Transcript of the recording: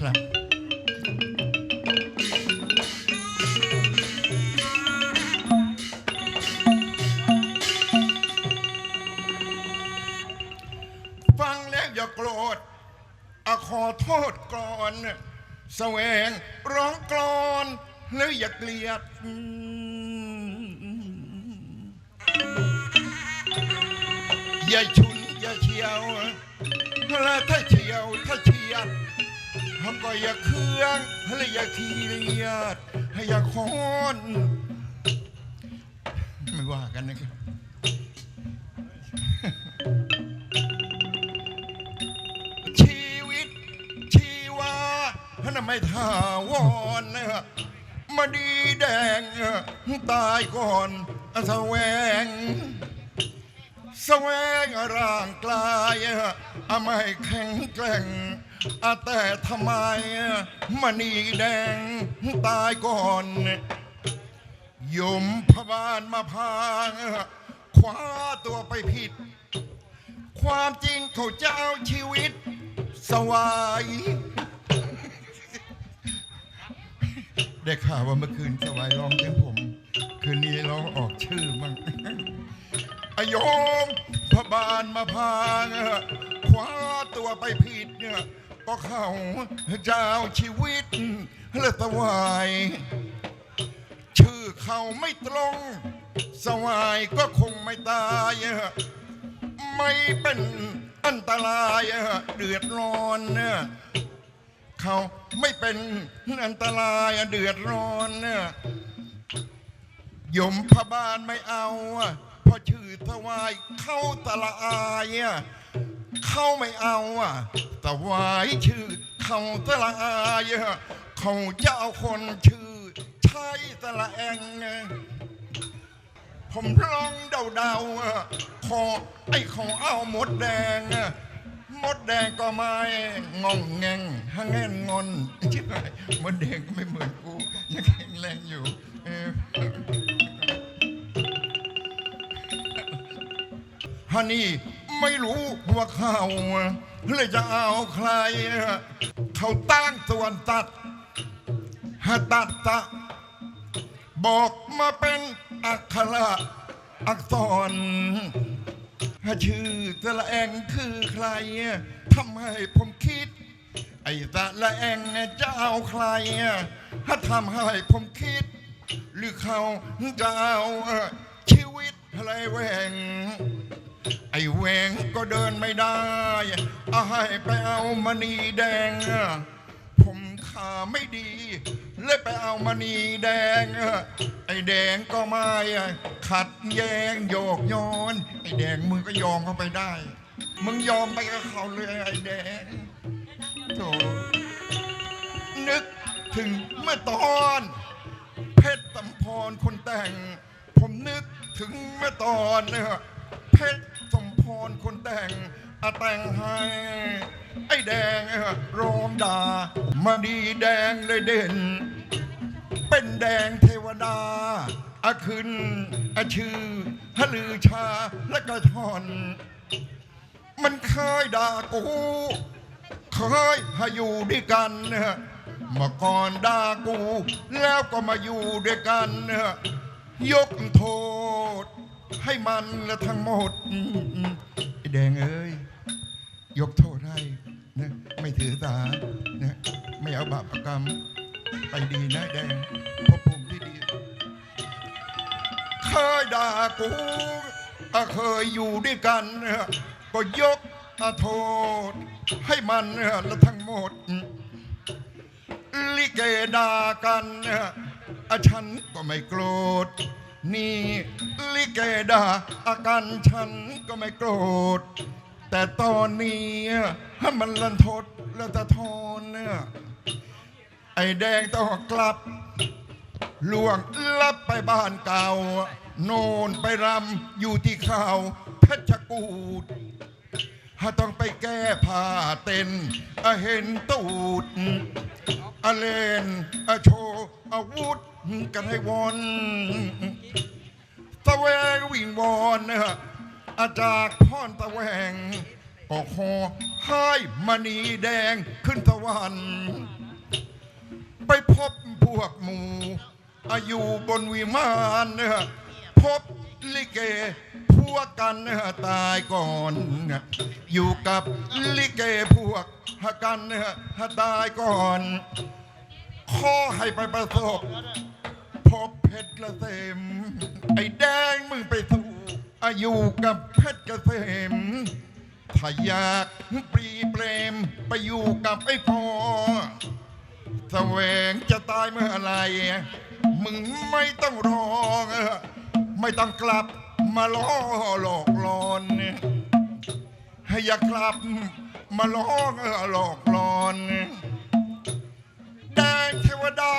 ครับ ฟังแล้วอย่าโกรธอะขอโทษก่อนแสวงร้องกลอนแล้วอย่าเกลียดอย่าชุนอย่าเฉียว ถ้าเฉียวถ้า เฉียดทำก็อย่าเครื่องและอย่าขี้เลียดให้อย่าคอนไม่ว่ากันนะครับชีวิตชีวาพระนไม่ทาวอนนะมาดีแดงตายก่อนแสวง แสวงร่างกลายอะไม่แข็งแกร่งอะแต่ทำไมมณีแดงตายก่อนยมพบาลมาพางคว้าตัวไปผิด ความจริงเขาจะเอาชีวิต สวายได้ข่าวว่าเมื่อคืนสวายร้องเพลงผม โยมพระบานมาพางคว้าตัวไปผิดเนี่ยก็เข้าเจ้าชีวิตและตวาย ชื่อเขาไม่ตรง สวายก็คงไม่ตาย ไม่เป็นอันตรายเดือดร้อนเนี่ยเขาไม่เป็นอันตรายเดือดร้อนเนี่ยยมพบาลไม่เอา อะเพระชื่อถวายเข้าตะละอายอะเข้าไม่เอาอะถวายชื่อเข้าตะละอายอะเขาจะเอาคนชื่อใช่ตะละแองไงผมลองเดาๆอะขอไอ้ของเอาหมดแดงอะมดแดงก็ไม่งองแงงฮังแงนงอนใช่ไหมมดแดงก็ไม่เหมือนกูยังแข็งแรงอยู่ ฮันนี่ไม่รู้ว่าเขาเลยจะเอาใคร เขาตั้งส่วนตัดฮะตัดตะ บอกมาเป็นอักขระอักษรชื่อตะละแองคือใครทำให้ผมคิด ไอ้ตะละแองจะเอาใครถ้าทำให้ผมคิด หรือเขาจะเอาชีวิตอะไรแหวง ไอ้แวงก็เดินไม่ได้เอาให้ไปเอามณีแดง ผมขาไม่ดี เลยไปเอามณีแดง ไอ้แดงก็ไม่ขัดแย้งโยกย้อน ไอ้แดงมึงก็ยอมเข้าไปได้ มึงยอมไปกับเขาเลยไอ้แดงโถนึกถึงเมื่อตอน เพชรตำพรคนแต่ง ผมนึกถึงเมื่อตอนเนี่ยเพชรส รคนแต่งอาแต่งให้ ไอ้แดงเออร้องด่ามาดีแดงเลยเด่น เป็นแดงเทวดาอาขึ้นอาชื่อฮลือชาและกระชอน มันเคยด่ากู เคยให้อยู่ด้วยกันเนี่ยเมื่อก่อนด่ากู แล้วก็มาอยู่ด้วยกันเนี่ยยกโทษ ให้มันและทั้งหมดไอ้แดงเอ้ยยกโทษให้นะไม่ถือสานะไม่เอาบาปกรรม ไปดีนะแดงพบภูมิที่ดี เคยด่ากูอะเคยอยู่ด้วยกัน ก็ยกโทษ ให้มันและทั้งหมด ลิเกด่ากันอะฉันก็ไม่โกรธ นี่ลิเกดาอาการฉันก็ไม่โกรธ แต่ตอนนี้ให้มันลันทดและตะทอนเนี่ยไอ้แดงต้องกลับล่วงลับไปบ้านเก่า โนนไปรำอยู่ที่ข่าวเพชรกูด ต้องไปแก้ผ้าเต้นอเห็นตูดอเล่นอโชว์อาวุธกันให้วอนตะแวงวิ่งวอนนะอาจากพรตะแวงก็ขอให้มณีแดงขึ้นสวรรค์ไปพบพวกหมูอายุบนวิมานเนอะพบลิเก วกกันเนอะตายก่อน อยู่กับลิเกพวกกันเนอะตายก่อน ขอให้ไปประสบ พบเพชรกระเกษมไอ้แดงมึงไปสู่อายุกับเพชรกระเกษมถ้าอยากปรีเปรมไปอยู่กับไอ้พอแสวงจะตายเมื่อไหรมึงไม่ต้องรอ ไม่ต้องกลับ มาล้อหลอกลอนให้อย่ากลับมาล้อหลอกลอนแดงเทวดา